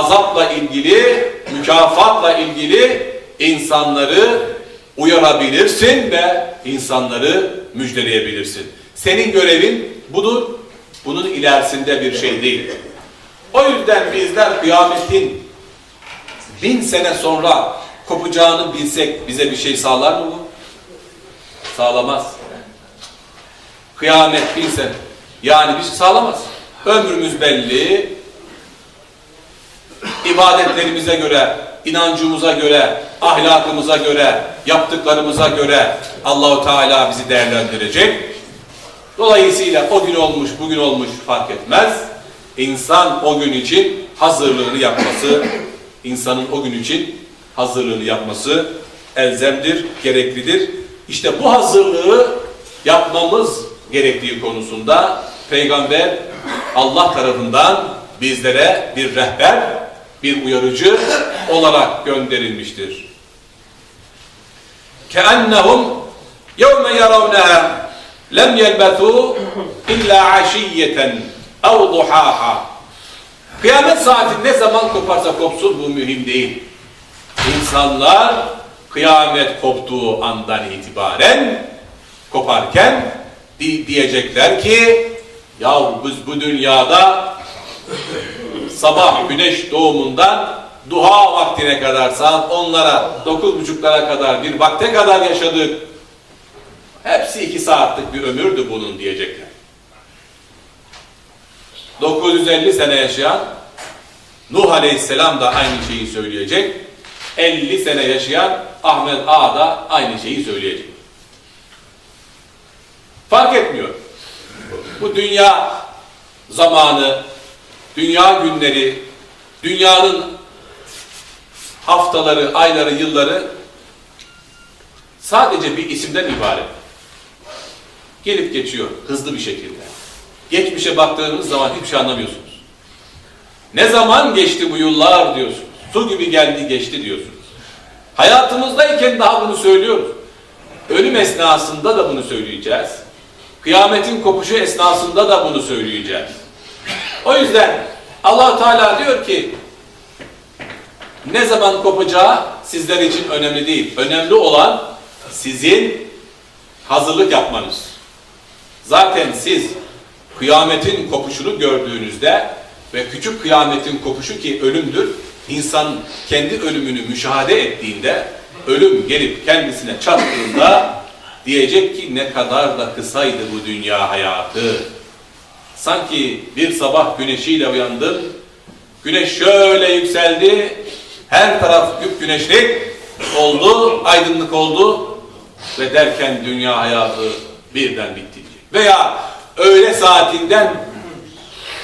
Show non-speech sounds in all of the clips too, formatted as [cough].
azapla ilgili, mükafatla ilgili insanları uyarabilirsin ve insanları müjdeleyebilirsin. Senin görevin budur. Bunun ilerisinde bir şey değil. O yüzden bizler kıyametin bin sene sonra kopacağını bilsek bize bir şey sağlar mı bu? Sağlamaz. Kıyamet bin sene. Yani bir şey sağlamaz. Ömrümüz belli. İbadetlerimize göre, inancımıza göre, ahlakımıza göre, yaptıklarımıza göre Allahu Teala bizi değerlendirecek. Dolayısıyla o gün olmuş, bugün olmuş fark etmez. İnsan o gün için hazırlığını yapması, insanın o gün için hazırlığını yapması elzemdir, gereklidir. İşte bu hazırlığı yapmamız gerektiği konusunda Peygamber Allah tarafından bizlere bir rehber, bir uyarıcı olarak gönderilmiştir. كَأَنَّهُمْ يَوْمَ يَرَوْنَهَا لَمْ يَلْبَثُوا اِلَّا عَشِيَّةً اَوْ ضُحَاهَا Kıyamet saati ne zaman koparsa kopsun bu mühim değil. İnsanlar kıyamet koptuğu andan itibaren koparken di- diyecekler ki ya biz bu dünyada sabah güneş doğumundan duha vaktine kadar saat onlara dokuz buçuklara kadar bir vakte kadar yaşadık. Hepsi iki saatlik bir ömürdü bunun diyecekler. 950 sene yaşayan Nuh Aleyhisselam da aynı şeyi söyleyecek. 50 sene yaşayan Ahmet Ağa da aynı şeyi söyleyecek. Fark etmiyor. Bu dünya zamanı, dünya günleri, dünyanın haftaları, ayları, yılları sadece bir isimden ibaret. Gelip geçiyor hızlı bir şekilde. Geçmişe baktığınız zaman hiçbir şey anlamıyorsunuz. Ne zaman geçti bu yıllar diyorsunuz. Su gibi geldi geçti diyorsunuz. Hayatımızdayken daha bunu söylüyoruz. Ölüm esnasında da bunu söyleyeceğiz. Kıyametin kopuşu esnasında da bunu söyleyeceğiz. O yüzden allah Teala diyor ki ne zaman kopacağı sizler için önemli değil. Önemli olan sizin hazırlık yapmanız. Zaten siz kıyametin kopuşunu gördüğünüzde ve küçük kıyametin kopuşu ki ölümdür, insan kendi ölümünü müşahede ettiğinde, ölüm gelip kendisine çattığında diyecek ki ne kadar da kısaydı bu dünya hayatı. Sanki bir sabah güneşiyle uyandım, güneş şöyle yükseldi, her taraf güp güneşlik oldu, aydınlık oldu ve derken dünya hayatı birden bitti. Veya öğle saatinden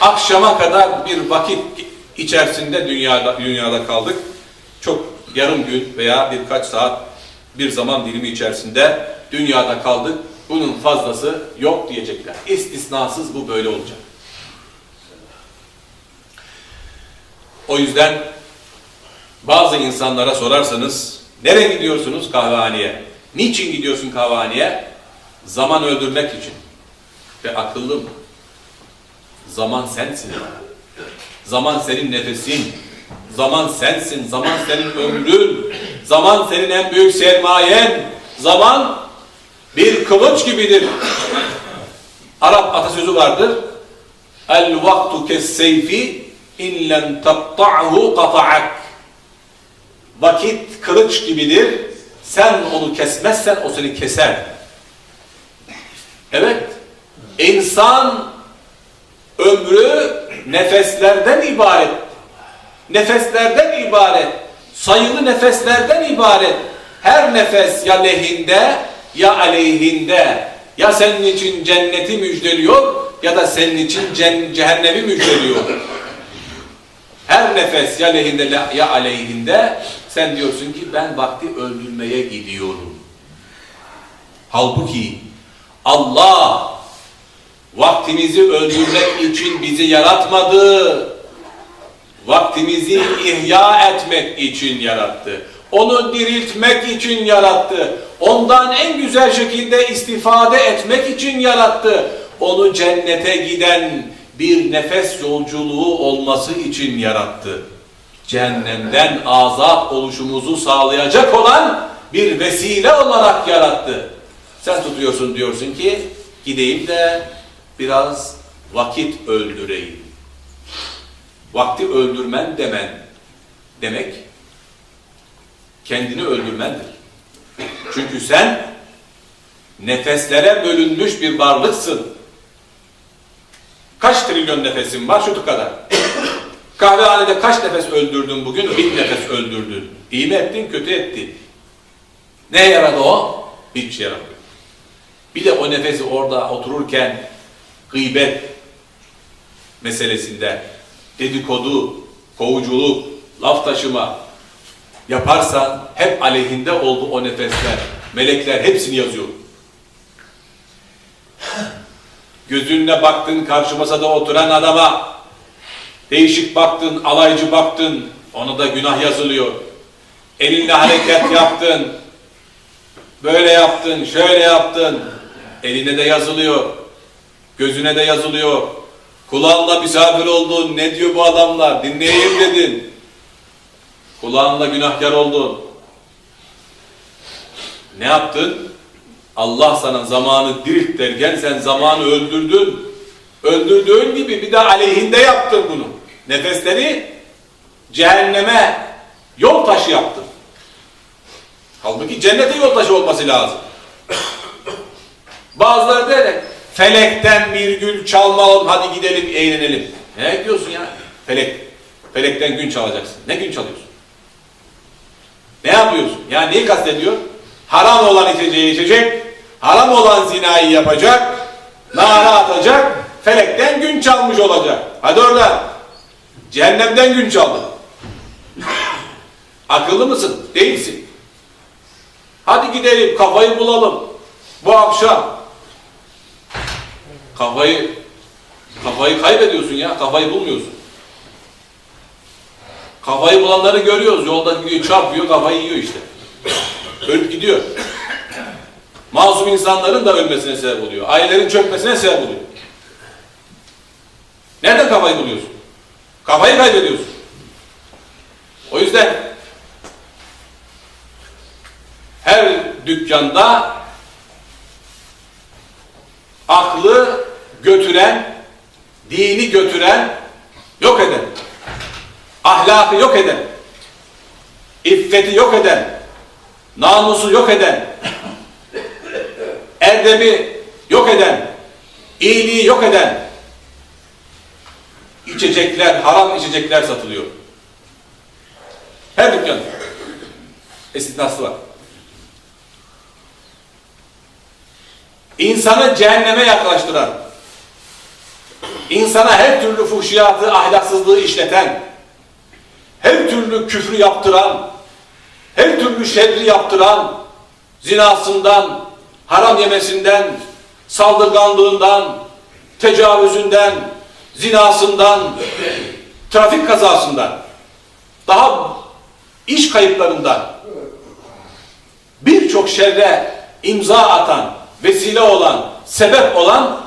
akşama kadar bir vakit içerisinde dünyada, dünyada kaldık. Çok yarım gün veya birkaç saat bir zaman dilimi içerisinde dünyada kaldık. Bunun fazlası yok diyecekler. İstisnasız bu böyle olacak. O yüzden bazı insanlara sorarsanız nereye gidiyorsunuz kahvehaneye? Niçin gidiyorsun kahvehaneye? Zaman öldürmek için. Ve akıllı mı? Zaman sensin. Zaman senin nefesin. Zaman sensin. Zaman senin ömrün. Zaman senin en büyük sermayen. Zaman bir kılıç gibidir. Arap atasözü vardır. El vaktu kes seyfi in lem tatta'hu qata'ak. Vakit kılıç gibidir. Sen onu kesmezsen o seni keser. Evet. İnsan ömrü nefeslerden ibaret. Nefeslerden ibaret. Sayılı nefeslerden ibaret. Her nefes ya lehinde ya aleyhinde. Ya senin için cenneti müjdeliyor ya da senin için cehennemi müjdeliyor. Her nefes ya lehinde ya aleyhinde sen diyorsun ki ben vakti öldürmeye gidiyorum. Halbuki Allah vaktimizi öldürmek için bizi yaratmadı. Vaktimizi ihya etmek için yarattı. Onu diriltmek için yarattı. Ondan en güzel şekilde istifade etmek için yarattı. Onu cennete giden bir nefes yolculuğu olması için yarattı. cehennemden azat oluşumuzu sağlayacak olan bir vesile olarak yarattı. Sen tutuyorsun diyorsun ki gideyim de biraz vakit öldüreyim. Vakti öldürmen demen demek kendini öldürmendir. Çünkü sen nefeslere bölünmüş bir varlıksın. Kaç trilyon nefesin var? Şu kadar. Kahvehanede kaç nefes öldürdün bugün? Bir nefes öldürdün. İyi mi ettin, kötü ettin. Ne yaradı o? Hiçbir şey yaramıyor. Bir de o nefesi orada otururken gıybet meselesinde dedikodu, kovuculuk, laf taşıma yaparsan hep aleyhinde oldu o nefesler. Melekler hepsini yazıyor. [sighs] Gözünle baktın karşı masada oturan adama değişik baktın, alaycı baktın ona da günah yazılıyor. Elinle hareket [laughs] yaptın, böyle yaptın, şöyle yaptın. Eline de yazılıyor, gözüne de yazılıyor. Kulağınla misafir oldun, ne diyor bu adamlar, dinleyeyim dedin. Kulağınla günahkar oldun. Ne yaptın? Allah sana zamanı dirilt derken sen zamanı öldürdün. Öldürdüğün gibi bir de aleyhinde yaptın bunu. Nefesleri cehenneme yol taşı yaptın. Halbuki cennete yol taşı olması lazım. Bazıları der felekten bir gül çalmalım hadi gidelim eğlenelim. Ne diyorsun ya? Felek. Felekten gün çalacaksın. Ne gün çalıyorsun? Ne yapıyorsun? Ya neyi kastediyor? Haram olan içeceği içecek, haram olan zinayı yapacak, nara atacak, felekten gün çalmış olacak. Hadi oradan. Cehennemden gün çaldı. Akıllı mısın? Değilsin. Hadi gidelim kafayı bulalım. Bu akşam. Kafayı kafayı kaybediyorsun ya. Kafayı bulmuyorsun. Kafayı bulanları görüyoruz. Yolda gidiyor, çarpıyor, kafayı yiyor işte. Ölüp gidiyor. Masum insanların da ölmesine sebep oluyor. Ailelerin çökmesine sebep oluyor. Nereden kafayı buluyorsun? Kafayı kaybediyorsun. O yüzden her dükkanda aklı götüren, dini götüren, yok eden, ahlakı yok eden, iffeti yok eden, namusu yok eden, erdemi yok eden, iyiliği yok eden içecekler, haram içecekler satılıyor. Her dükkan. Esnası var. İnsanı cehenneme yaklaştıran, insana her türlü fuhşiyatı, ahlaksızlığı işleten, her türlü küfrü yaptıran, her türlü şerri yaptıran, zinasından, haram yemesinden, saldırganlığından, tecavüzünden, zinasından, trafik kazasından, daha iş kayıplarından birçok şerre imza atan, vesile olan, sebep olan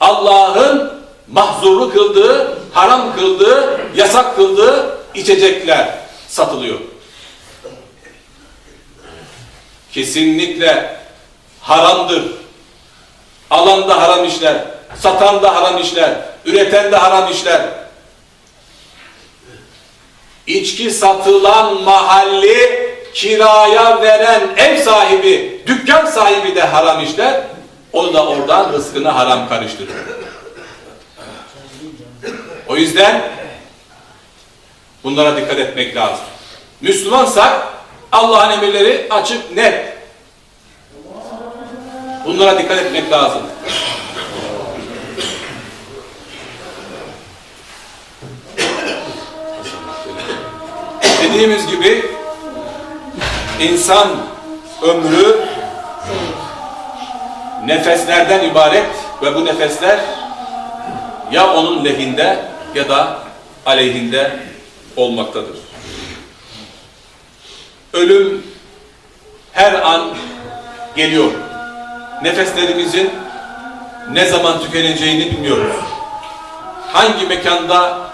Allah'ın mahzurlu kıldığı, haram kıldığı, yasak kıldığı içecekler satılıyor. Kesinlikle haramdır. Alan da haram işler, satan da haram işler, üreten de haram işler. İçki satılan mahalli kiraya veren ev sahibi, dükkan sahibi de haram işler. O da oradan rızkını haram karıştırır. O yüzden bunlara dikkat etmek lazım. Müslümansak Allah'ın emirleri açık, net. Bunlara dikkat etmek lazım. Dediğimiz gibi insan ömrü nefeslerden ibaret ve bu nefesler ya onun lehinde ya da aleyhinde olmaktadır. Ölüm her an geliyor. Nefeslerimizin ne zaman tükeneceğini bilmiyoruz. Hangi mekanda,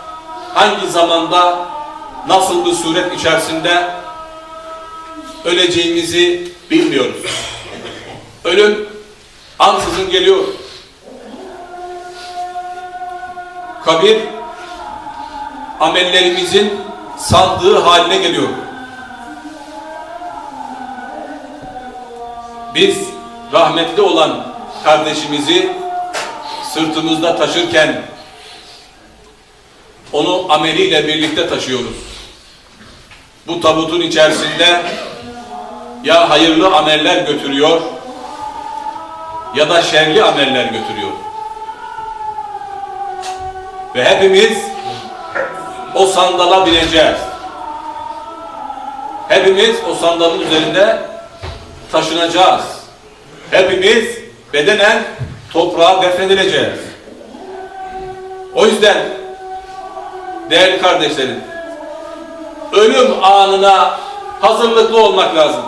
hangi zamanda nasıl bir suret içerisinde öleceğimizi bilmiyoruz. Ölüm ansızın geliyor. Kabir amellerimizin sandığı haline geliyor. Biz rahmetli olan kardeşimizi sırtımızda taşırken onu ameliyle birlikte taşıyoruz. Bu tabutun içerisinde ya hayırlı ameller götürüyor ya da şerli ameller götürüyor. Ve hepimiz o sandala bineceğiz. Hepimiz o sandalın üzerinde taşınacağız. Hepimiz bedenen toprağa defnedileceğiz. O yüzden değerli kardeşlerim, ölüm anına hazırlıklı olmak lazım.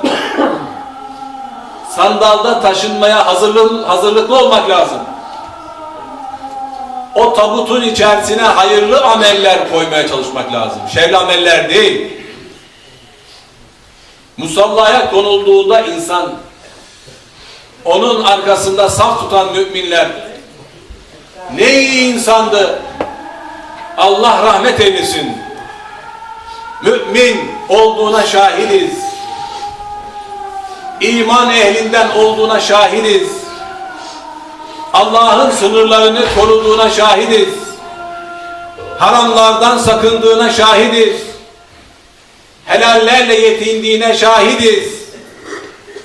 Sandalda taşınmaya hazırlıklı, hazırlıklı olmak lazım. O tabutun içerisine hayırlı ameller koymaya çalışmak lazım. Şerli ameller değil. Musallaya konulduğunda insan onun arkasında saf tutan müminler ne iyi insandı. Allah rahmet eylesin. Mümin olduğuna şahidiz. İman ehlinden olduğuna şahidiz. Allah'ın sınırlarını koruduğuna şahidiz. Haramlardan sakındığına şahidiz. Helallerle yetindiğine şahidiz.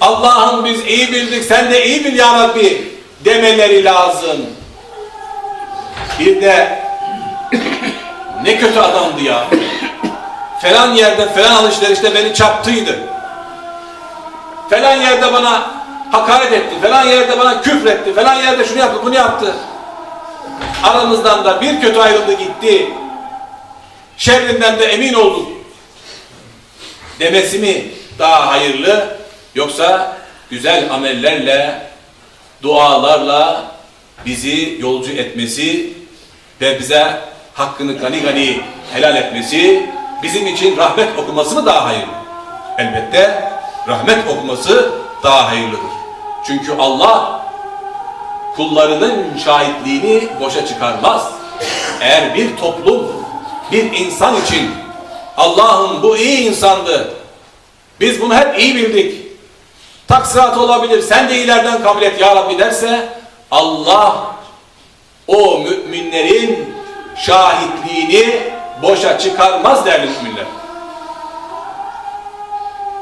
Allah'ım biz iyi bildik sen de iyi bil ya Rabbi demeleri lazım. Bir de ne kötü adamdı ya. Falan yerde falan alışverişte beni çaptıydı. Falan yerde bana hakaret etti. Falan yerde bana küfretti. Falan yerde şunu yaptı bunu yaptı. Aramızdan da bir kötü ayrıldı gitti. Şerrinden de emin olduk. Demesi mi daha hayırlı yoksa güzel amellerle, dualarla bizi yolcu etmesi ve bize hakkını gani gani helal etmesi bizim için rahmet okuması mı daha hayırlı? Elbette rahmet okuması daha hayırlıdır. Çünkü Allah kullarının şahitliğini boşa çıkarmaz. Eğer bir toplum, bir insan için Allah'ım bu iyi insandı. Biz bunu hep iyi bildik. Taksirat olabilir. Sen de iyilerden kabul et ya Rabbi derse Allah o müminlerin şahitliğini boşa çıkarmaz değerli müminler.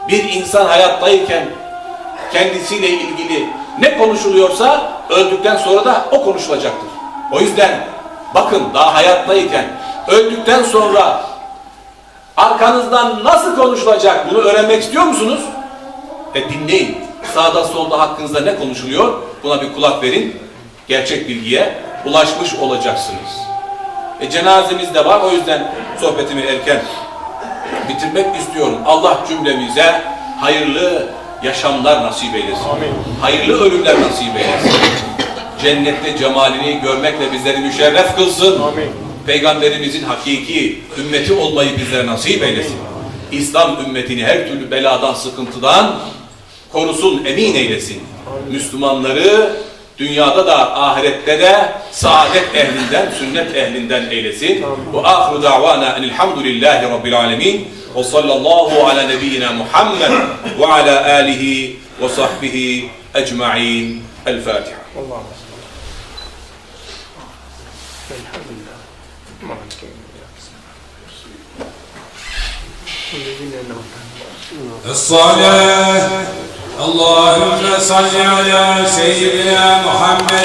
Bir insan hayattayken kendisiyle ilgili ne konuşuluyorsa öldükten sonra da o konuşulacaktır. O yüzden bakın daha hayattayken öldükten sonra arkanızdan nasıl konuşulacak bunu öğrenmek istiyor musunuz? E dinleyin. Sağda solda hakkınızda ne konuşuluyor? Buna bir kulak verin. Gerçek bilgiye ulaşmış olacaksınız. E cenazemiz de var. O yüzden sohbetimi erken bitirmek istiyorum. Allah cümlemize hayırlı yaşamlar nasip eylesin. Hayırlı ölümler nasip eylesin. Cennette cemalini görmekle bizleri müşerref kılsın. Peygamberimizin hakiki ümmeti olmayı bizlere nasip eylesin. İslam ümmetini her türlü beladan, sıkıntıdan korusun, emin eylesin. Müslümanları dünyada da ahirette de saadet ehlinden, sünnet ehlinden eylesin. Ve ahiru da'vana enilhamdülillahi rabbil alemin. وصلى الله على نبينا محمد وعلى آله وصحبه أجمعين. الفاتحة. الحمد لله مع الصلاة. اللهم صل على سيدنا محمد.